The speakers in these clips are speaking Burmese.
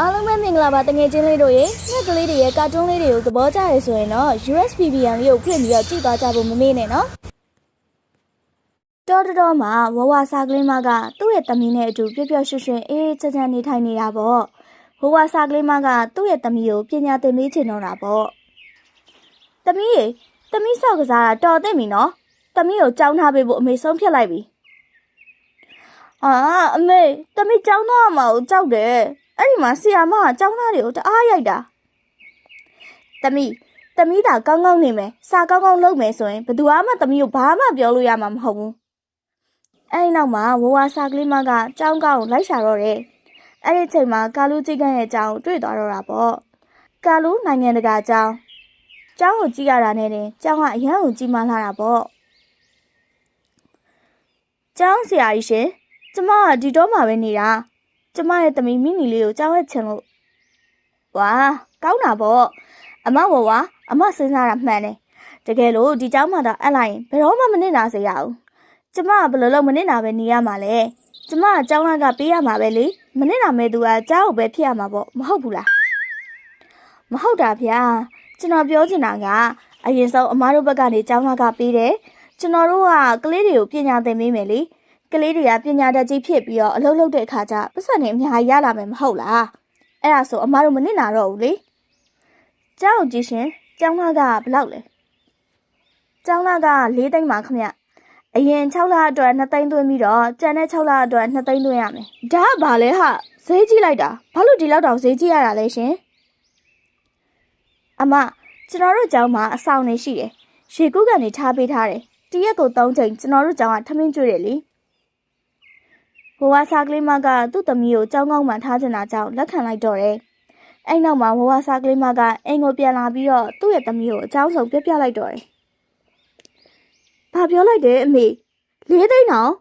အားလုံးပဲမင်္ဂလာပါတငယ်ချင်းလေးတို့ရေငှက်ကလေးတွေရဲ့ကာတွန်းလေးတွေကိုသဘောကျရဆိုရင်တော့ USBBN လေးကိုဖွင့်ပြီးတော့ကြည့်သွားကြဖို့မမေ့နဲ့နော်တော်တော်တော်မှာဝဝစာကလေးမကသူ့ရဲ့သမီးနဲ့အတူပျော်ပျော်ရွှင်ရွှင်အေးချမ်းချမ်းနေထိုင်နေတာပေါ့ဝဝစာကလေးမကသူ့ရဲ့သမီးကိုပညာသင်ပေးချင်တော့တာပေါ့သမီးရေသမီးဆောက်ကစားတာတော်သိပြီနော်သမီးကိုကြောင်းထားပေးဖို့အမေဆုံးဖြတ်လိုက်ပြီအာအမေသမီးကြောင်းတော့မှာကိုကြောက်တယ် အဲ့ဒီမှာဆီယာမကចောင်းသားတွေကိုတအားရိုက်တာသမီးသမီးသာကောင်းကောင်းနေမယ်စာကောင်းကောင်းလုပ်မယ်ဆိုရင်ဘယ်သူမှသမီးကိုဘာမှပြောလို့ရမှာမဟုတ်ဘူးအဲ့ဒီနောက်မှာဝဝစာကလေးမကចောင်းကောင်လိုက်ရှာတော့တယ်အဲ့ဒီချိန်မှာကာလူကြီးကရဲ့အကြောင်းတွေ့သွားတော့တာပေါ့ကာလူနိုင်ငံတကာအကြောင်းเจ้าကိုကြည့်ရတာနဲ့တင်เจ้าကအရန်ကိုကြည်မလာတာပေါ့เจ้าဆရာကြီးရှင်ကျမကဒီတော့မှပဲနေတာ ကျမရဲ့သမီးမိနီလေးကိုကြောက်ရချင်လို့ဝါကောင်းတာပေါ့အမဝဝအမစဉ်းစားတာမှန်တယ်တကယ်လို့ဒီเจ้าမှတော့အပ်လိုက်ရင်ဘယ်တော့မှမနစ်နာစေရဘူးကျမကဘယ်လိုလုပ်မနစ်နာပဲနေရမှာလဲကျမကเจ้าလက်ကပေးရမှာပဲလေမနစ်နာမဲ့သူကเจ้าကိုပဲဖြစ်ရမှာပေါ့မဟုတ်ဘူးလားမဟုတ်တာဗျာကျွန်တော်ပြောချင်တာကအရင်ဆုံးအမတို့ဘက်ကနေเจ้าလက်ကပေးတယ်ကျွန်တော်တို့ကကလေးတွေကိုပညာသင်ပေးမယ်လေ ကလေးတွေကပညာတတ်ကြီးဖြစ်ပြီးတော့အလုပ်လုပ်တဲ့အခါကျပတ်စံနေအများကြီးရလာမယ်မဟုတ်လားအဲ့ဒါဆိုအမားတို့မနစ်နာတော့ဘူးလေကျောင်းကြည့်ရှင်ကျောင်းသားကဘယ်လောက်လဲကျောင်းသားက၄သိန်းပါခမအရင်6လအတွက်2သိန်းသွင်းပြီးတော့ကျန်တဲ့6လအတွက်2သိန်းသွင်းရမယ်ဒါကဘာလဲဟာဈေးကြီးလိုက်တာဘာလို့ဒီလောက်တောင်ဈေးကြီးရတာလဲရှင်အမကျွန်တော်တို့ကျောင်းမှာအဆောင်နေရှိတယ်ရေကူးကနေထားပေးထားတယ်တရက်ကို3ချိန်ကျွန်တော်တို့ကျောင်းကထမင်းကျွေးတယ်လေ ဘဝစာကလေးမကသူ့သမီးကိုကြောင်းကောင်းမှထားချင်တာကြောင့်လက်ခံလိုက်တော့တယ်။အဲ့နောက်မှာဘဝစာကလေးမကအိမ်ကိုပြန်လာပြီးတော့သူ့ရဲ့သမီးကိုအကြောင်းဆုံးပြပြလိုက်တော့တယ်။ဘာပြောလိုက်တယ်အမေလေးသိန်းအောင်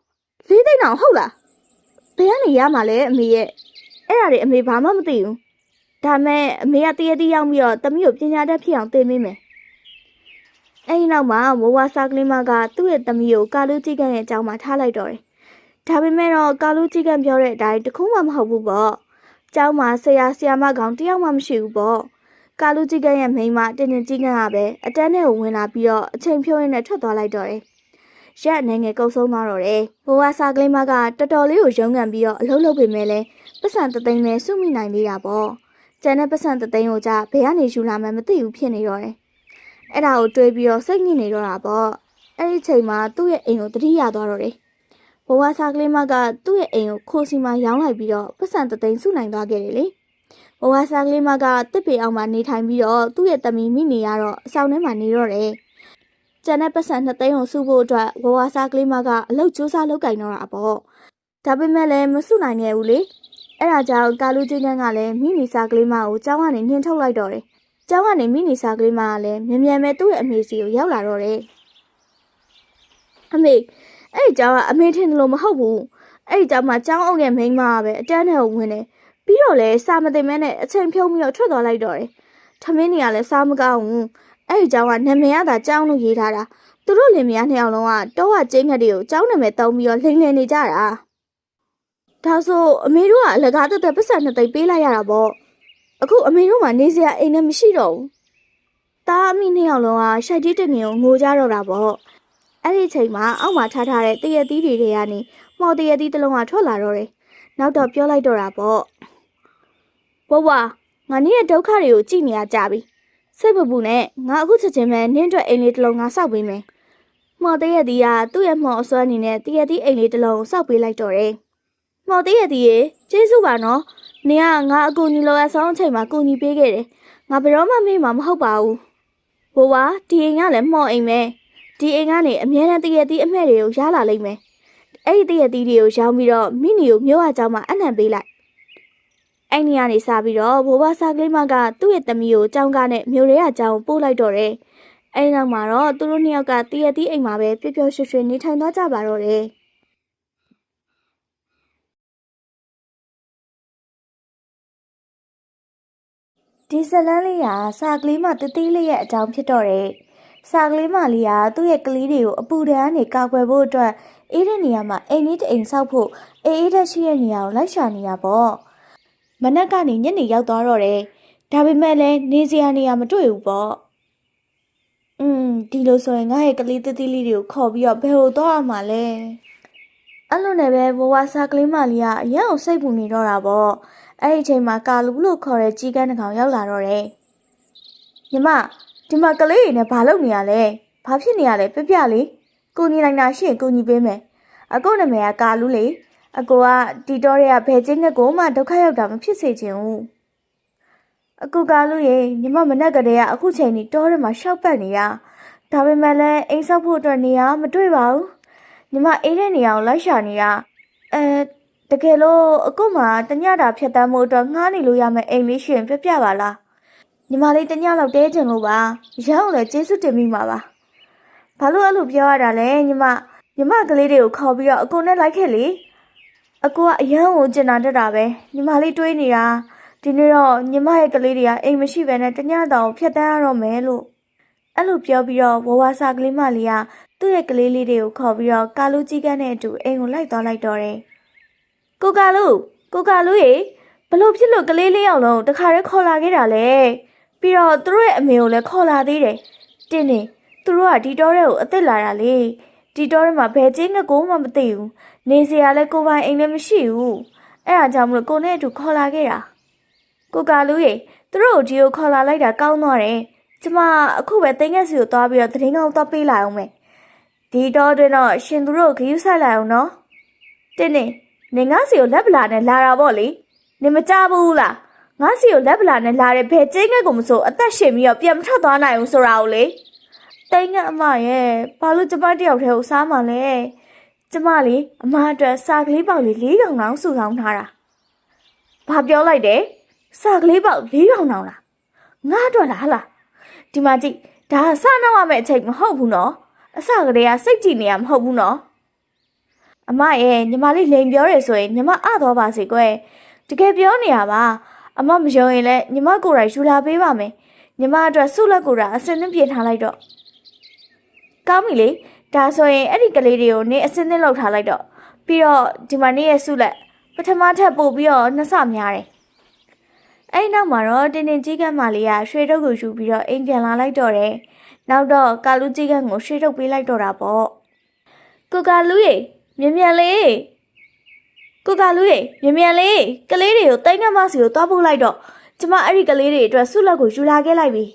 လေးသိန်းအောင်ဟုတ်လား။ဘယ်ကနေရမှာလဲအမေရဲ့အဲ့ဒါတွေအမေဘာမှမသိဘူး။ဒါမဲ့အမေကတရတီးရောက်ပြီးတော့သမီးကိုပညာတတ်ဖြစ်အောင်သင်ပေးမယ်။အဲ့ဒီနောက်မှာဘဝစာကလေးမကသူ့ရဲ့သမီးကိုကာလူကြီးကန်ရဲ့အကြောင်းမှာထားလိုက်တော့တယ် ဒါပေမဲ့တော့ကာလူကြီးကပြောတဲ့အတိုင်းတခုမှမဟုတ်ဘူးပေါ့။ကျောင်းမှာဆရာဆရာမကောင်တယောက်မှမရှိဘူးပေါ့။ကာလူကြီးကရဲ့မိန်းမတင်းတင်းကြီးကကပဲအတန်းနဲ့ဝင်လာပြီးတော့အချိန်ဖြုံးရင်းနဲ့ထွက်သွားလိုက်တော့တယ်။ရက်အနေငယ်ကုတ်ဆုံးသွားတော့တယ်။ဘဝစာကလေးမကတော်တော်လေးကိုရုန်းကန်ပြီးတော့အလုပ်လုပ်ပေမဲ့လည်းပတ်စံတသိန်းနဲ့စုမိနိုင်သေးတာပေါ့။ကျန်တဲ့ပတ်စံတသိန်းကိုကြဘယ်ကနေယူလာမှမသိဘူးဖြစ်နေတော့တယ်။အဲ့ဒါကိုတွေးပြီးတော့စိတ်ညစ်နေတော့တာပေါ့။အဲ့ဒီချိန်မှာသူ့ရဲ့အိမ်ကိုတတိယသွားတော့တယ် ဘဝစာကလေးမကသူ့ရဲ့အိမ်ကိုခိုးစီမရောင်းလိုက်ပြီးတော့ပတ်စံတသိန်းစုနိုင်သွားခဲ့တယ်လေဘဝစာကလေးမကတစ်ပေအောင်မှာနေထိုင်ပြီးတော့သူ့ရဲ့တမီမိနေရတော့အဆောင်ထဲမှာနေတော့တယ်ကျန်တဲ့ပတ်စံနှစ်သိန်းကိုစုဖို့အတွက်ဘဝစာကလေးမကအလုပ်စူးစမ်းလုပ်ကင်တော့တာပေါ့ဒါပေမဲ့လည်းမစုနိုင်ခဲ့ဘူးလေအဲ့ဒါကြောင့်ကာလူချင်းကန်းကလည်းမိနီစာကလေးမကိုကျောင်းကနေနှင်ထုတ်လိုက်တော့တယ်ကျောင်းကနေမိနီစာကလေးမကလည်းမြန်မြန်ပဲသူ့ရဲ့အမေစီကိုရောက်လာတော့တယ်အမေ အဲ့ဒီကျောင်းကအမေထင်တယ်လို့မဟုတ်ဘူးအဲ့ဒီကျောင်းမှာကျောင်းအုပ်ရဲ့မိန်းမကပဲအတန်းထဲကိုဝင်တယ်ပြီးတော့လဲစာမသိမဲနဲ့အချိန်ဖြုံးပြီးတော့ထွက်သွားလိုက်တော့တယ်ထမင်းတွေကလည်းစားမကောင်းဘူးအဲ့ဒီကျောင်းကနာမည်ရတာကျောင်းလို့ရေးထားတာသူတို့လင်မယားနှစ်ယောက်လုံးကတောကကျင်းငတ်တွေကိုကျောင်းနာမည်တုံးပြီးတော့လှိမ့်လည်နေကြတာဒါဆိုအမေတို့ကအလကားတက်တက်ပတ်စံနှစ်သိပ်ပေးလိုက်ရတာပေါ့အခုအမေတို့မှနေစရာအိမ်လည်းမရှိတော့ဘူးတားအမိနှစ်ယောက်လုံးကရှိုက်တီးတငင်ကိုငိုကြတော့တာပေါ့ အဲ့ဒီအချိန်မှာအောက်မှာထားထားတဲ့တရက်သီးတွေတွေကနေမှော်တရက်သီးတစ်လုံးကထွက်လာတော့တယ်။နောက်တော့ပြောလိုက်တော့တာပေါ့။ဘဝငါနည်းရဲ့ဒုက္ခတွေကိုကြည်နေရကြပြီ။စိတ်ပပူနဲ့ငါအခုချက်ချင်းပဲနင်းအတွက်အိမ်လေးတစ်လုံးငါစောက်ပေးမယ်။မှော်တရက်သီးကသူ့ရဲ့မှော်အစွမ်းအနေနဲ့တရက်သီးအိမ်လေးတစ်လုံးကိုစောက်ပေးလိုက်တော့တယ်။မှော်တရက်သီးရေကျေးဇူးပါနော်။နင်ကငါအကူညီလိုအပ်ဆုံးအချိန်မှာကူညီပေးခဲ့တယ်။ငါဘယ်တော့မှမေ့မှာမဟုတ်ပါဘူး။ဘဝဒီအိမ်ကလည်းမှော်အိမ်ပဲ။ ဒီအိမ်ကနေအမြဲတမ်းတရက်တီးအမှဲ့တွေကိုရလာလိမ့်မယ်။အဲ့ဒီတရက်တီးတွေကိုရောင်းပြီးတော့မိနီကိုမြို့အကြောင်းမှာအနှံပေးလိုက်။အဲ့ဒီကနေစပြီးတော့ဘိုးဘစာကလေးမကသူ့ရဲ့သမီးကိုကြောင်းကားနဲ့မြို့ရဲအကြောင်းပို့လိုက်တော့တယ်။အဲ့ဒီနောက်မှာတော့သူတို့နှစ်ယောက်ကတရက်တီးအိမ်မှာပဲပျော်ပျော်ရွှင်ရွှင်နေထိုင်သွားကြပါတော့တယ်။ဒီဇလန်းလေးကစာကလေးမတတိလေးရဲ့အကြောင်းဖြစ်တော့တယ်။ စာကလေးမလေးကသူ့ရဲ့ကလေးတွေကိုအပူဒဏ်ကနေကာကွယ်ဖို့အတွက်အေးတဲ့နေရာမှာအိမ်လေးတစ်အိမ်ဆောက်ဖို့အေးအေးတဲ့ရှိတဲ့နေရာကိုလိုက်ရှာနေတာပေါ့မမနက်ကနေညနေရောက်သွားတော့တယ်ဒါပေမဲ့လည်းနေစရာနေရာမတွေ့ဘူးပေါ့อืมဒီလိုဆိုရင်ငါရဲ့ကလေးတတိလေးတွေကိုခေါ်ပြီးတော့ဘယ်လိုသွားအောင်မလဲအဲ့လိုနဲ့ပဲဘဝစာကလေးမလေးကအရန်ကိုစိတ်ပူနေတော့တာပေါ့အဲ့ဒီအချိန်မှာကာလူလို့ခေါ်တဲ့ကြီးကန်းတစ်ကောင်ရောက်လာတော့တယ်ညီမ ဒီမှာကလေးတွေနဲ့ဘာလုပ်နေရလဲဘာဖြစ်နေရလဲပြပြလေးကိုညီလိုက်တာရှင့်ကိုညီပေးမယ်အကိုနာမည်ကကာလူလေအကိုကတီတော်ရဲ့ဘယ်ချင်းငက်ကိုမှဒုက္ခရောက်တာမဖြစ်စေချင်ဘူးအကိုကာလူရေညီမမနဲ့ကလေးကအခုချိန်ကြီးတောထဲမှာရှောက်ပတ်နေတာဒါပေမဲ့လည်းအိမ်ဆောက်ဖို့အတွက်နေရာမတွေ့ပါဘူးညီမအိမ်တဲ့နေရာကိုလိုက်ရှာနေတာအဲတကယ်လို့အကိုမှတညတာဖြတ်တမ်းမှုအတွက်ငှားနေလို့ရမယ့်အိမ်လေးရှင်ပြပြပါလား ညီမလေးတညလောက်တဲချင်လို့ပါရောက်လည်းကျေးဇူးတင်မိမှာပါဘာလို့အဲ့လိုပြောရတာလဲညီမညီမကလေးတွေကိုခေါ်ပြီးတော့အကိုနဲ့လိုက်ခဲ့လေအကူကအရန်ကိုကျင်နာတတ်တာပဲညီမလေးတွေးနေတာဒီနေ့တော့ညီမရဲ့ကလေးတွေကအိမ်မရှိဘဲနဲ့တညတောင်ဖြတ်တန်းရတော့မယ်လို့အဲ့လိုပြောပြီးတော့ဝဝစာကလေးမလေးကသူ့ရဲ့ကလေးလေးတွေကိုခေါ်ပြီးတော့ကာလူကြီးကန်းနဲ့အတူအိမ်ကိုလိုက်သွားလိုက်တော့တယ်ကိုကာလူကိုကာလူရေဘလို့ဖြစ်လို့ကလေးလေးယောက်လုံးတခါတည်းခေါ်လာခဲ့တာလဲ ပြီးတော့သူတို့ရဲ့အမေကိုလည်းခေါ်လာသေးတယ်တင်းနေသူတို့ကဒီတောထဲကိုအစ်စ်လာတာလေဒီတောထဲမှာဘယ်ချင်းငကိုမှမသိဘူးနေစရာလည်းကိုပိုင်အိမ်လည်းမရှိဘူးအဲ့ဒါကြောင့်မလို့ကိုနဲ့အတူခေါ်လာခဲ့တာကိုကာလူရေသူတို့ကိုဒီကိုခေါ်လာလိုက်တာကောင်းတော့တယ်ကျမအခုပဲတင်းငက်စီကိုသွားပြီးတော့သတင်းကောင်းသွားပေးလိုက်အောင်မယ်ဒီတော့တွင်တော့ရှင်သူတို့ကိုဂရုစိုက်လိုက်အောင်နော်တင်းနေနေငါစီကိုလက်ပလာနဲ့လာတာပေါ့လေနေမကြဘူးလား ငါစီကိုလက်ပလာနဲ့လာတဲ့ဘယ်ကျင်းငက်ကိုမဆိုအသက်ရှင်ပြီးတော့ပြန်မထွက်သွားနိုင်ဘူးဆိုတာကိုလေတင်းငက်အမရဲ့ဘာလို့ကျမတယောက်တည်းကိုစားမှလဲကျမလေးအမအတွက်စာကလေးပေါက်လေး၄កောင်တောင်စုဆောင်ထားတာ။ဘာပြောလိုက်တယ်။စာကလေးပေါက်၄កောင်တောင်လား။ငါအတွက်လားဟလား။ဒီမှာကြည့်ဒါကစနောက်ရမယ့်အချိန်မဟုတ်ဘူးနော်။အစကလေးကစိတ်ကြည်နေရမဟုတ်ဘူးနော်။အမရဲ့ညီမလေးလိန်ပြောရဆိုရင်ညီမအသွားပါစေကွယ်။တကယ်ပြောနေရပါ။ အမမယုံရင်လည်းညီမကိုယ်တိုင်ယူလာပေးပါမယ်။ညီမအတွက်ဆုလက်ကိုယ်တိုင်အစင်းသင်းပြင်ထားလိုက်တော့။ကောင်းပြီလေ။ဒါဆိုရင်အဲ့ဒီကလေးတွေကိုနေအစင်းသင်းလောက်ထားလိုက်တော့ပြီးတော့ဒီမှာနေရဲ့ဆုလက်ပထမထပ်ပို့ပြီးတော့နှစ်ဆများတယ်အဲ့ဒီနောက်မှာတော့တင်းတင်းကြီးကန်းမလေးကရွှေတုပ်ကိုယူပြီးတော့အိမ်ပြန်လာလိုက်တော့တယ်နောက်တော့ကာလူကြီးကန်းကိုရွှေတုပ်ပေးလိုက်တော့တာပေါ့ကိုကာလူရေမြင်မြန်လေး ကိုကာလူရေမြင်မြန်လေးကလေးတွေကိုတိုင်းကမစီကိုတွားပို့လိုက်တော့ကျမအဲ့ဒီကလေးတွေအတွက်ဆုလက်ကိုယူလာခဲ့လိုက်ပြီ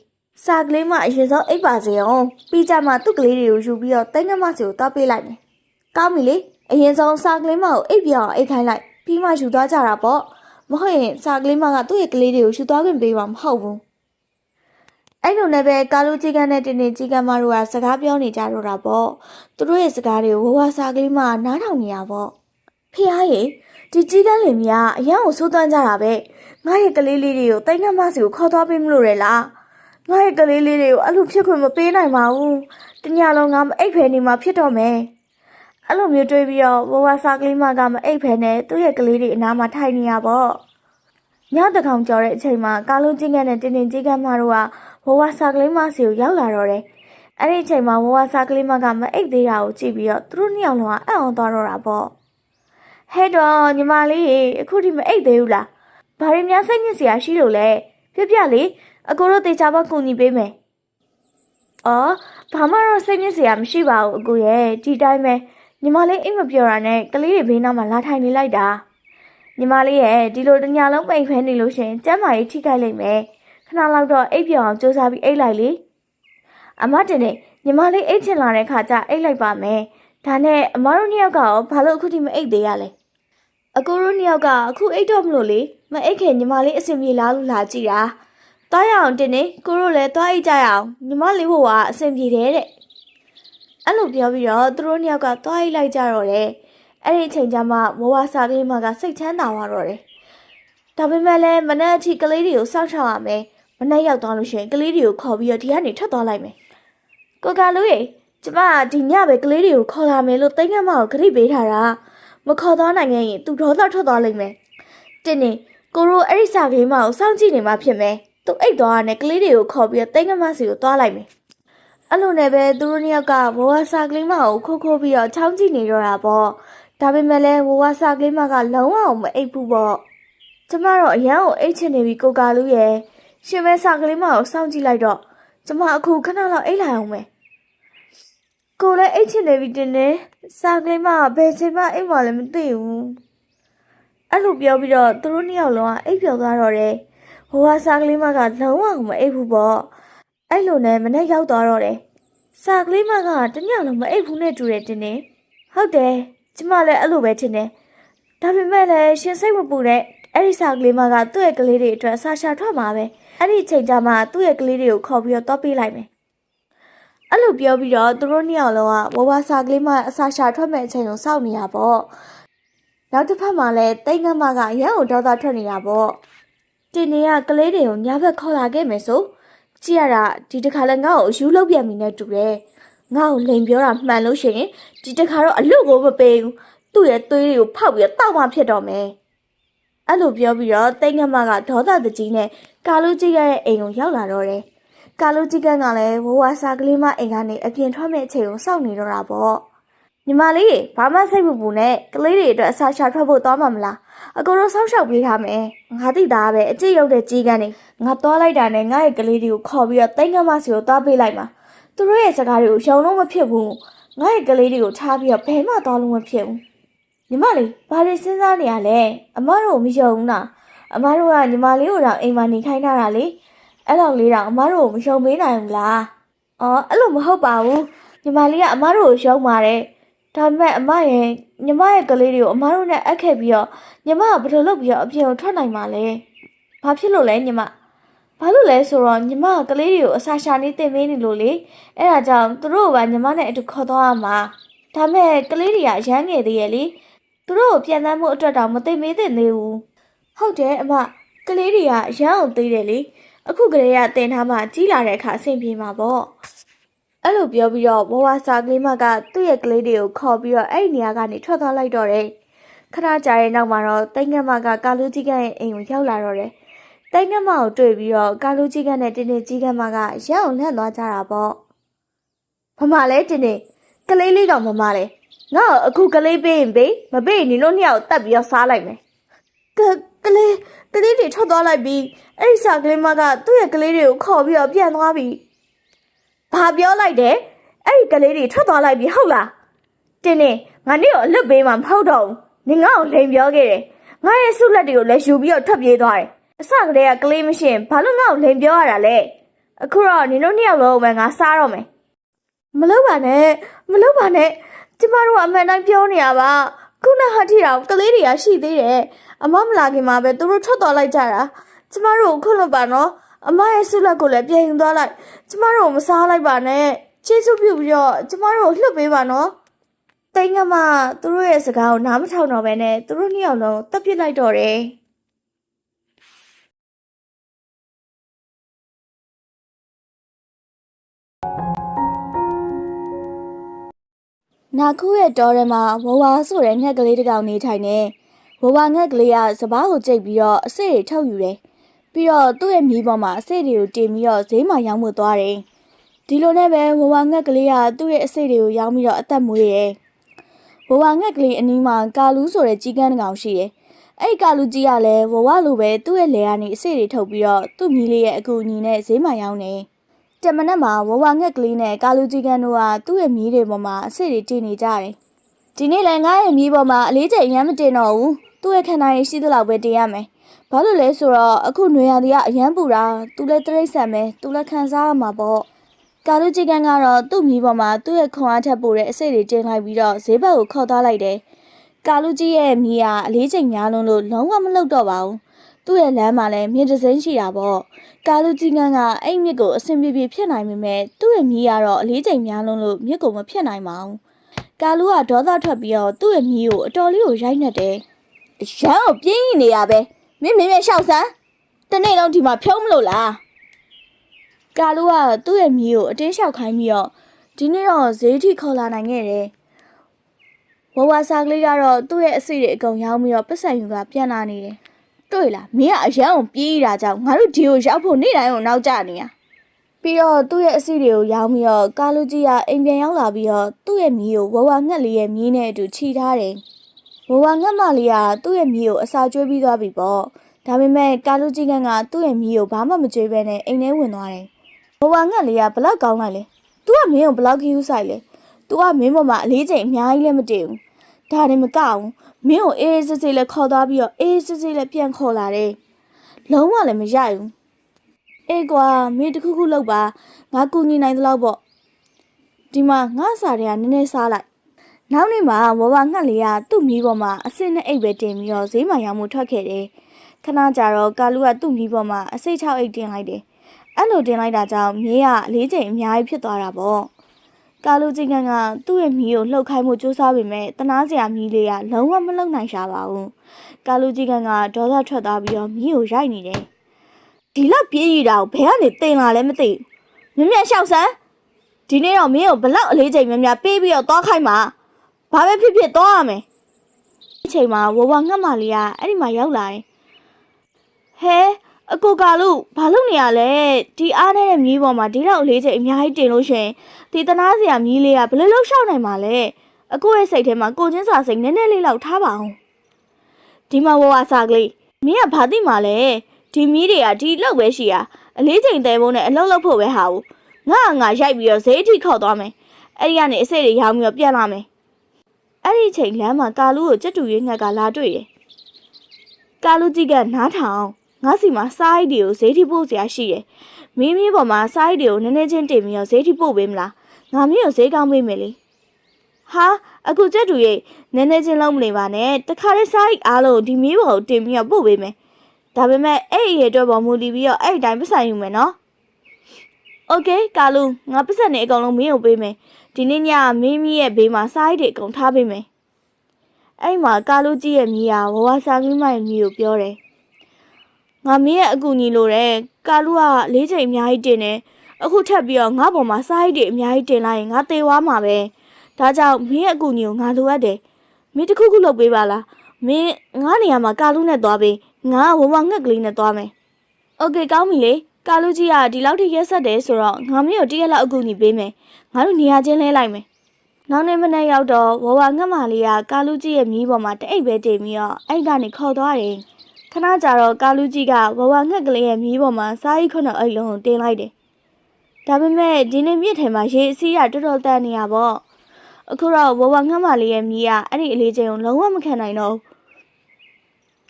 စာကလေးမအရင်ဆုံးအိပ်ပါစေအောင်ပြီးကြမှာသူ့ကလေးတွေကိုယူပြီးတော့တိုင်းကမစီကိုတောက်ပေးလိုက်မယ်။ကောင်းပြီလေအရင်ဆုံးစာကလေးမကိုအိပ်ပြအောင်အိပ်ခိုင်းလိုက်ပြီးမှယူသွားကြတာပေါ့မဟုတ်ရင်စာကလေးမကသူ့ရဲ့ကလေးတွေကိုယူသွားခွင့်ပေးမှာမဟုတ်ဘူး။အဲ့လိုနဲ့ပဲကာလူကြီးကန်းနဲ့တင်းတင်းကြီးကန်းမတို့ကစကားပြောနေကြတော့တာပေါ့သူတို့ရဲ့စကားတွေကိုဝဝစာကလေးမနားထောင်နေရပေါ့ ဖေဟာရေဒီကြီးကန်းလင်မယားအရန်ကိုစိုးသွမ်းကြတာပဲငါရဲ့ကလေးလေးတွေကိုတိုင်းကမစီကိုခေါ်သွားပေးမလို့ရလားငါရဲ့ကလေးလေးတွေကိုအဲ့လိုဖြစ်ခွင့်မပေးနိုင်ပါဘူး။တညလုံးငါမအိပ်ဖဲနေမှာဖြစ်တော့မယ်။အဲ့လိုမျိုးတွေးပြီးတော့ဝဝစာကလေးမကမအိပ်ဖဲနဲ့သူ့ရဲ့ကလေးတွေအနားမှာထိုင်နေရပေါ့။ညတကောင်ကြော်တဲ့အချိန်မှာကာလုံးချင်းကနဲ့တင်းတင်းကြီးကမတို့ကဝဝစာကလေးမစီကိုရောက်လာတော့တယ်။အဲ့ဒီအချိန်မှာဝဝစာကလေးမကမအိပ်သေးတာကိုကြည့်ပြီးတော့သူတို့နှစ်ယောက်လုံးကအံ့ဩသွားတော့တာပေါ့။ ဟဲ့တော့ညီမလေးရေအခုထိမအိပ်သေးဘူးလား။ဘာရင်များစိတ်ညစ်စရာရှိလို့လဲ။ပြပြလေးအကိုတို့တေချာပေါက်ကူညီပေးမယ်။အော်ဘာမှတော့စိတ်ညစ်စရာမရှိပါဘူးအကိုရဲ့ဒီတိုင်းပဲညီမလေးအိမ်မပြောတာနဲ့ကလေးတွေဘေးနားမှာလာထိုင်နေလိုက်တာ။ညီမလေးရဲ့ဒီလိုတညာလုံးပိန်ဖဲနေလို့ရှရင်ကျမ်းမာရေးထိခိုက်လိမ့်မယ်။ခဏလောက်တော့အိပ်ပြောင်အောင်စူးစမ်းပြီးအိပ်လိုက်လေ။အမတင်နဲ့ညီမလေးအိပ်ချင်လာတဲ့ခါကျအိပ်လိုက်ပါမယ်။ဒါနဲ့အမတို့နှစ်ယောက်ကရောဘာလို့အခုထိမအိပ်သေးရလဲ။ အကိုတို့နှစ်ယောက်ကအခုအိပ်တော့မလို့လေမအိပ်ခင်ညီမလေးအဆင်ပြေလားလို့လာကြည့်တာ။သွားရအောင်တင်နေကိုတို့လည်းသွားအိတ်ကြရအောင်ညီမလေးဘဝကအဆင်ပြေတယ်တဲ့အဲ့လိုပြောပြီးတော့သူတို့နှစ်ယောက်ကသွားအိတ်လိုက်ကြတော့တယ်အဲ့ဒီအချိန်ကျမှဘဝစာကလေးမကစိတ်ချမ်းသာသွားတော့တယ်ဒါပေမဲ့လည်းမနေ့အထိကလေးတွေကိုစောင့်ရှောက်ရမယ်မနေ့ရောက်သွားလို့ရှိရင်ကလေးတွေကိုခေါ်ပြီးတော့ဒီကနေထွက်သွားလိုက်မယ်ကိုကလူရေကျမကဒီညပဲကလေးတွေကိုခေါ်လာမယ်လို့တိတ်ငတ်မကိုခရီးပေးထားတာ မခေါ်သွားနိုင်ရင်သူဒေါသထွက်သွားလိမ့်မယ်တင်နေကိုရိုအဲ့ဒီစာကလေးမကိုစောင့်ကြည့်နေမှဖြစ်မယ်။သူအိတ်သွားတဲ့ကလေးတွေကိုခေါ်ပြီးတော့တိတ်ငမစီကိုသွားလိုက်မယ်။အဲ့လိုနဲ့ပဲသူတို့နှစ်ယောက်ကဘဝစာကလေးမကိုခိုးခိုးပြီးတော့ချောင်းကြည့်နေတော့တာပေါ့။ဒါပေမဲ့လည်းဘဝစာကလေးမကလုံးဝမအိတ်ဘူးပေါ့။ကျမတော့အရန်ကိုအိတ်ချင်နေပြီကိုကာလူရဲ့ရှင်မဲစာကလေးမကိုစောင့်ကြည့်လိုက်တော့ကျမအခုခဏလောက်အိတ်လိုက်အောင်မယ် ကိုလည်းအိတ်ချင်နေပြီတင်နေစာကလေးမကဘယ်ချိန်မှအိတ်မှလည်းမသိဘူးအဲ့လိုပြောပြီးတော့သူတို့နှစ်ယောက်လုံးကအိတ်ပြော်သွားတော့တယ်ဟိုကစာကလေးမကလုံးဝမအိတ်ဘူးပေါ့အဲ့လိုနဲ့မနေ့ရောက်သွားတော့တယ်စာကလေးမကတညလုံးမအိတ်ဘူးနဲ့တူတယ်တင်နေဟုတ်တယ်ကျမလည်းအဲ့လိုပဲထင်တယ်ဒါပေမဲ့လည်းရှင်စိတ်မပူနဲ့အဲ့ဒီစာကလေးမကသူ့ရဲ့ကလေးတွေအတွက်စာရှာထွက်မှာပဲအဲ့ဒီအချိန်ကျမှသူ့ရဲ့ကလေးတွေကိုခေါ်ပြီးတော့တော့ပေးလိုက်မယ် အဲ့လိုပြောပြီးတော့သူတို့နှစ်ယောက်လုံးကဝဝစာကလေးမအစာရှာထွက်မဲ့အချိန်ကိုစောင့်နေတာပေါ့နောက်တစ်ဖက်မှာလည်းတိတ်ငမကရန်ကိုဒေါသထွက်နေတာပေါ့တင်နေကကလေးတွေကိုညာဘက်ခေါ်လာခဲ့မယ်ဆိုကြည့်ရတာဒီတစ်ခါလည်းငါ့ကိုအယူလောက်ပြန်ပြီနဲ့တူတယ်ငါ့ကိုလိန်ပြောတာမှန်လို့ရှိရင်ဒီတစ်ခါတော့အလွတ်ကိုမပေးဘူးသူ့ရဲ့သွေးတွေကိုဖောက်ပြီးတော့တောက်မှဖြစ်တော့မယ်။အဲ့လိုပြောပြီးတော့တိတ်ငမကဒေါသတကြီးနဲ့ကာလူကြီးရဲ့အိမ်ကိုရောက်လာတော့တယ်။ ကာလူကြီးကလည်းဝဝစာကလေးမအိမ်ကနေအပြင်ထွက်မဲ့အချိန်ကိုစောင့်နေတော့တာပေါ့။ညီမလေးဘာမှစိတ်မပူနဲ့ကလေးတွေအတွက်အစာရှာထွက်ဖို့သွားမှာမလား။အကိုတို့ဆောက်ရှောက်ပေးထားမယ်။ငါသိတာပဲအကြည့်ရောက်တဲ့ကြီးကန်းနေငါသွားလိုက်တာနဲ့ငါရဲ့ကလေးတွေကိုခေါ်ပြီးတော့တိတ်ငမစီကိုသွားပေးလိုက်မှာ။သူတို့ရဲ့စကားတွေကိုရှုံလို့မဖြစ်ဘူး။ငါရဲ့ကလေးတွေကိုထားပြီးတော့ဘယ်မှသွားလို့မဖြစ်ဘူး။ညီမလေးဘာတွေစဉ်းစားနေရလဲအမတို့ကိုမယုံဘူးလားအမတို့ကညီမလေးကိုတော့အိမ်မှာနေခိုင်းထားတာလေ အဲ့လောက်လေးတော့အမတို့ကိုမယုံပေးနိုင်ဘူးလားအော်အဲ့လိုမဟုတ်ပါဘူးညီမလေးကအမတို့ကိုယုံပါတယ်ဒါပေမဲ့အမရဲ့ညီမရဲ့ကလေးတွေကိုအမတို့နဲ့အပ်ခဲ့ပြီးတော့ညီမကဘယ်လိုလုပ်ပြီးတော့အပြင်ကိုထွက်နိုင်မှာလဲဘာဖြစ်လို့လဲညီမဘာလို့လဲဆိုတော့ညီမကကလေးတွေကိုအစာရှာနေတင်ပေးနေလို့လေအဲ့ဒါကြောင့်သူတို့ကညီမနဲ့အတူခေါ်သွားရမှာဒါပေမဲ့ကလေးတွေကရမ်းငယ်သေးရဲ့လေသူတို့ကိုပြန်တမ်းမှုအတွက်တောင်မသိမေးသင့်သေးဘူးဟုတ်တယ်အမကလေးတွေကရမ်းအောင်သေးတယ်လေ အခုကလေးကတင်ထားမှကြီးလာတဲ့အခါအဆင်ပြေမှာပေါ့အဲ့လိုပြောပြီးတော့ဘဝစာကလေးမကသူ့ရဲ့ကလေးတွေကိုခေါ်ပြီးတော့အဲ့ဒီနေရာကနေထွက်သွားလိုက်တော့တယ်ခဏကြာတဲ့နောက်မှာတော့တိတ်ငတ်မကကာလူကြီးကရဲ့အိမ်ကိုရောက်လာတော့တယ်တိတ်ငတ်မကိုတွေ့ပြီးတော့ကာလူကြီးကနဲ့တင်းတင်းကြီးကမကရမ်းအောင်လှန့်သွားကြတာပေါ့ဖမလဲတင်းတင်းကလေးလေးကောင်မမလဲငါ့ကိုအခုကလေးပေးရင်ပေးမပေးရင်နင်တို့နှစ်ယောက်တက်ပြီးတော့စားလိုက်မယ်ကကလေး ကလေးတွေထွက်သွားလိုက်ပြီးအဲ့ဒီစာကလေးမကသူ့ရဲ့ကလေးတွေကိုခေါ်ပြီးတော့ပြန်သွားပြီဘာပြောလိုက်တယ်အဲ့ဒီကလေးတွေထွက်သွားလိုက်ပြီဟုတ်လားတင်းနေငါနေ့ကိုအလွတ်ပေးမှမဟုတ်တော့ဘူးနင်ငါ့ကိုလိန်ပြောခဲ့တယ်ငါရဲ့ဆုလက်တွေကိုလည်းယူပြီးတော့ထွက်ပြေးသွားတယ်အစကတည်းကကလေးမရှိရင်ဘာလို့ငါ့ကိုလိန်ပြောရတာလဲအခုတော့နင်တို့နှစ်ယောက်လုံးပဲငါစားတော့မယ်မလုပ်ပါနဲ့မလုပ်ပါနဲ့ကျမတို့ကအမှန်တိုင်းပြောနေရပါ ခုနဟာထိတာကလေးတွေကရှိသေးတယ်အမမလာခင်မှာပဲသူတို့ထွက်သွားလိုက်ကြတာကျမတို့ကိုခွလို့ပါနော်အမရဲ့ဆုလက်ကိုလည်းပြင်ယူသွားလိုက်ကျမတို့ကိုမစားလိုက်ပါနဲ့ကျေးဇူးပြုပြီးတော့ကျမတို့ကိုလှုပ်ပေးပါနော်တိန်ကမသူတို့ရဲ့စကားကိုနားမထောင်တော့ဘဲနဲ့သူတို့နှစ်ယောက်လုံးတပ်ပစ်လိုက်တော့တယ် နာခုရဲ့တောထဲမှာဝဝဆိုတဲ့ငှက်ကလေးတစ်ကောင်နေထိုင်နေဝဝငှက်ကလေးကစပားကိုကြိတ်ပြီးတော့အစိတွေထုတ်ယူတယ်ပြီးတော့သူ့ရဲ့မိပေါ်မှာအစိတွေကိုတင်ပြီးတော့ဈေးမှာရောင်းဖို့သွားတယ်ဒီလိုနဲ့ပဲဝဝငှက်ကလေးကသူ့ရဲ့အစိတွေကိုရောင်းပြီးတော့အသက်မွေးတယ်ဝဝငှက်ကလေးအနီးမှာကာလူးဆိုတဲ့ကြီးကန်းတစ်ကောင်ရှိတယ်အဲ့ဒီကာလူကြီးကလည်းဝဝလိုပဲသူ့ရဲ့လေကနေအစိတွေထုတ်ပြီးတော့သူ့မိလေးရဲ့အကူအညီနဲ့ဈေးမှာရောင်းတယ် တမနက်မှာဝဝငှက်ကလေးနဲ့ကာလူကြီးကန်တို့ကသူ့ရဲ့မြေးတွေပေါ်မှာအစ်စ်တွေတင်နေကြတယ်။ဒီနေ့လည်းငါရဲ့မြေးပေါ်မှာအလေးချိန်အများမတင်တော့ဘူး။သူ့ရဲ့ခန္ဓာရည်ရှိသလောက်ပဲတင်ရမယ်။ဘာလို့လဲဆိုတော့အခုနွေရာသီကအရန်ပူတာ။သူလည်းတရိတ်ဆန်ပဲ။သူလည်းခံစားရမှာပေါ့။ကာလူကြီးကန်ကတော့သူ့မြေးပေါ်မှာသူ့ရဲ့ခွန်အားထက်ပိုတဲ့အစ်စ်တွေတင်လိုက်ပြီးတော့ဈေးဘက်ကိုခေါ်သွားလိုက်တယ်။ကာလူကြီးရဲ့မြေးကအလေးချိန်များလုံးလို့လုံးဝမလုပ်တော့ပါဘူး။ သူ့ရဲ့လမ်းမှာလည်းမြေတစိမ့်ရှိတာပေါ့။ကာလူကြီးကန်းကအဲ့မြစ်ကိုအဆင်ပြေပြေဖြစ်နိုင်ပေမဲ့သူ့ရဲ့မြီးကတော့အလေးချိန်များလုံးလို့မြစ်ကိုမဖြစ်နိုင်ပါဘူး။ကာလူကဒေါသထွက်ပြီးတော့သူ့ရဲ့မြီးကိုအတော်လေးကိုရိုက်နှက်တယ်။ရမ်းကိုပြင်းနေရပဲ။မင်းမင်းမရှောက်စမ်း။တနေ့လုံးဒီမှာဖြုံးမလို့လား။ကာလူကသူ့ရဲ့မြီးကိုအတင်းလျှောက်ခိုင်းပြီးတော့ဒီနေ့တော့ဈေးထိခေါ်လာနိုင်ခဲ့တယ်။ဝဝစာကလေးကတော့သူ့ရဲ့အစိတွေအကုန်ရောင်းပြီးတော့ပတ်စံယူကပြန်လာနေတယ်။ တွေ့လားမင်းကအရန်ကိုပြေးတာကြောင့်ငါတို့ဒီကိုရောက်ဖို့နေ့တိုင်းကိုနောက်ကျနေရပြီးတော့သူ့ရဲ့အစီတွေကိုရောင်းပြီးတော့ကာလူကြီးကအိမ်ပြန်ရောက်လာပြီးတော့သူ့ရဲ့မီးကိုဝဝငှက်လေးရဲ့မီးနဲ့အတူခြိထားတယ်ဝဝငှက်မလေးကသူ့ရဲ့မီးကိုအစာကျွေးပြီးသွားပြီပေါ့ဒါပေမဲ့ကာလူကြီးကကသူ့ရဲ့မီးကိုဘာမှမကြွေးဘဲနဲ့အိမ်ထဲဝင်သွားတယ်ဘဝငှက်လေးကဘလောက်ကောင်းလိုက်လဲ။ तू ကမင်းကိုဘလောက်ခီးယူဆိုင်လဲ။ तू ကမင်းပေါ်မှာအလေးချိန်အများကြီးလည်းမတည်ဘူး။ဒါနဲ့မကဘူး မင်းကိုအေးအေးဆေးဆေးလည်းခေါ်သွားပြီးတော့အေးအေးဆေးဆေးလည်းပြန်ခေါ်လာတယ်လုံးဝလည်းမရိုက်ဘူးအေးကွာမင်းတစ်ခုခုလုပ်ပါငါကူညီနိုင်သလောက်ပေါ့ဒီမှာငါစားတွေကနည်းနည်းစားလိုက်နောက်နေ့မှာဝဝငှက်လေးကသူ့မီးပေါ်မှာအစစ်နဲ့အိတ်ပဲတင်ပြီးတော့ဈေးမှာရောင်းမှုထွက်ခဲ့တယ်ခဏကြာတော့ကာလူကသူ့မီးပေါ်မှာအစိတ်ချောက်အိတ်တင်လိုက်တယ်အဲ့လိုတင်လိုက်တာကြောင့်မြေးကအလေးချိန်အများကြီးဖြစ်သွားတာပေါ့ ကာလူချင်းကန်ကသူ့ရဲ့မီးကိုလှုပ်ခိုင်းမှုစူးစမ်းပေမဲ့တနာစရာမီးလေးကလုံးဝမလှုပ်နိုင်ရှာပါဘူးကာလူချင်းကန်ကဒေါသထွက်သွားပြီးတော့မီးကိုရိုက်နေတယ်ဒီလောက်ပြေးရတာကိုဘယ်ကနေတင်လာလဲမသိဘူးမြင်မြရှောက်စမ်းဒီနေ့တော့မင်းကိုဘလောက်အလေးချိန်များများပေးပြီးတော့သွားခိုင်းပါဘာပဲဖြစ်ဖြစ်သွားရမယ်ဒီချိန်မှာဝဝငှက်မလေးကအဲ့ဒီမှာရောက်လာတယ်ဟဲ အကိုကလူဘာလုပ်နေရလဲဒီအားနဲ့တဲ့မြီးပေါ်မှာဒီလောက်အလေးချိန်အများကြီးတင်လို့ရှရင်ဒီတနာစရာမြီးလေးကဘယ်လိုလုပ်ရှောက်နိုင်မှာလဲအကိုရဲ့စိတ်ထဲမှာကိုချင်းစာစိတ်နည်းနည်းလေးလောက်ထားပါအောင်ဒီမှာဝဝစာကလေးမင်းကဘာသိမှာလဲဒီမြီးတွေကဒီလောက်ပဲရှိရအလေးချိန်တဲဖို့နဲ့အလောက်လောက်ဖို့ပဲဟာဘူးငါငါရိုက်ပြီးတော့ဈေးအထိခောက်သွားမယ်အဲ့ဒီကနေအစ်စ်တွေရောင်းပြီးတော့ပြန်လာမယ်အဲ့ဒီအချိန်လမ်းမှာကာလူကိုကြက်တူရွေးငှက်ကလာတွေ့တယ်ကာလူကြီးကနားထောင် ငါစီမှာစာအိတ်တွေကိုဈေးထိပို့စရာရှိတယ်။မင်းမင်းပေါ်မှာစာအိတ်တွေကိုနည်းနည်းချင်းတင်ပြီးတော့ဈေးထိပို့ပေးမလား။ငါမင်းကိုဈေးကောင်းပေးမယ်လေ။ဟာအခုကျက်တူရဲ့နည်းနည်းချင်းလုံးမနေပါနဲ့။တခါတည်းစာအိတ်အားလုံးဒီမင်းပေါ်ကိုတင်ပြီးတော့ပို့ပေးမယ်။ဒါပေမဲ့အဲ့အရေအတွက်ပေါ်မူတည်ပြီးတော့အဲ့အတိုင်းပတ်ဆိုင်ယူမယ်နော်။ Okay ကာလူငါပတ်စံနေအကောင်လုံးမင်းကိုပေးမယ်။ဒီနေ့ညမင်းမင်းရဲ့ဘေးမှာစာအိတ်တွေအကုန်ထားပေးမယ်။အဲ့မှာကာလူကြီးရဲ့မိဟာဝဝစာကလေးမရဲ့မိကိုပြောတယ်။ ငါမင်းရဲ့အကူညီလိုတယ်ကာလူကလေးချိန်အများကြီးတင်တယ်အခုထပ်ပြီးတော့ငါပေါ်မှာစားရိုက်တွေအများကြီးတင်လိုက်ရင်ငါသေသွားမှာပဲဒါကြောင့်မင်းရဲ့အကူညီကိုငါလိုအပ်တယ်မင်းတစ်ခုခုလုပ်ပေးပါလားမင်းငါနေရာမှာကာလူနဲ့သွားပေးငါဝဝငှက်ကလေးနဲ့သွားမယ်โอเคကောင်းပြီလေကာလူကြီးကဒီလောက်ထိရက်ဆက်တယ်ဆိုတော့ငါမင်းကိုတရက်လောက်အကူညီပေးမယ်ငါတို့နေရာချင်းလဲလိုက်မယ်နောက်နေ့မနေ့ရောက်တော့ဝဝငှက်မလေးကကာလူကြီးရဲ့မြီးပေါ်မှာတအိတ်ပဲတင်ပြီးတော့အဲ့ကနေခေါ်သွားတယ် ခဏကြာတော့ကာလူကြီးကဝဝငှက်ကလေးရဲ့မြီးပေါ်မှာစားရီခုနှစ်အိတ်လုံးကိုတင်လိုက်တယ်။ဒါပေမဲ့ဒီနေ့မြစ်ထဲမှာရေအစီးရတော်တော်တန်နေရပေါ့။အခုတော့ဝဝငှက်မလေးရဲ့မြီးကအဲ့ဒီအလေးချိန်ကိုလုံးဝမခံနိုင်တော့ဘူး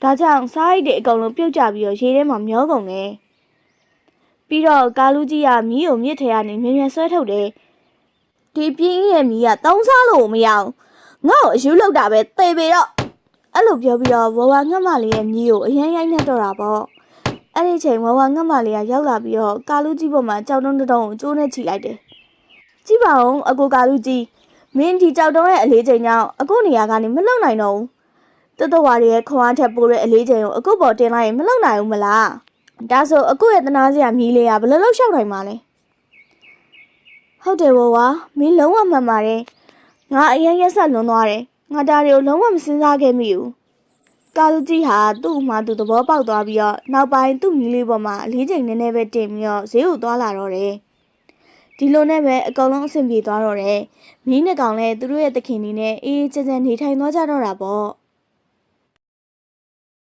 ။ဒါကြောင့်စားရီတွေအကုန်လုံးပြုတ်ကျပြီးတော့ရေထဲမှာမျောကုန်တယ်။ပြီးတော့ကာလူကြီးကမြီးကိုမြစ်ထဲကနေမြင်မြန်ဆွဲထုတ်တယ်။ဒီပြင်းရဲ့မြီးကတောင်းစားလို့မရအောင်။ငါ့ကိုအယူလောက်တာပဲသေပေတော့ အဲ့လိုပြောပြီးတော့ဝဝငှက်မလေးရဲ့မြေကိုအရင်ရိုက်နှက်တော့တာပေါ့အဲ့ဒီအချိန်ဝဝငှက်မလေးကရောက်လာပြီးတော့ကာလူကြီးပေါ်မှာကြောက်တုံးတုံးကိုကျိုးနဲ့ချီလိုက်တယ်ကြည့်ပါဦးအကိုကာလူကြီးမင်းဒီကြောက်တုံးရဲ့အလေးချိန်ကြောင့်အကိုနေရာကနေမလုံနိုင်တော့ဘူးတတဝါရဲ့ခွန်အားထက်ပိုတဲ့အလေးချိန်ကိုအကိုပေါ်တင်လိုက်ရင်မလုံနိုင်ဘူးမလားဒါဆိုအကိုရဲ့တနာစရာမြည်လေးကဘယ်လိုလုပ်လျှောက်နိုင်မှာလဲဟုတ်တယ်ဝဝမင်းလုံးဝမှန်ပါတယ်ငါအရင်ရက်ဆက်လွန်သွားတယ် ငါဒါတွေကိုလုံးဝမစဉ်းစားခဲ့မိဘူးကာလူကြီးဟာသူ့အမှားသူသဘောပေါက်သွားပြီးတော့နောက်ပိုင်းသူ့မြီးလေးပေါ်မှာအလေးချိန်နည်းနည်းပဲတင်ပြီးတော့ဈေးကိုသွားလာတော့တယ်ဒီလိုနဲ့ပဲအကောင်လုံးအဆင်ပြေသွားတော့တယ်မီးနှစ်ကောင်လည်းသူတို့ရဲ့သခင်နေနဲ့အေးအေးချမ်းချမ်းနေထိုင်သွားကြတော့တာပေါ့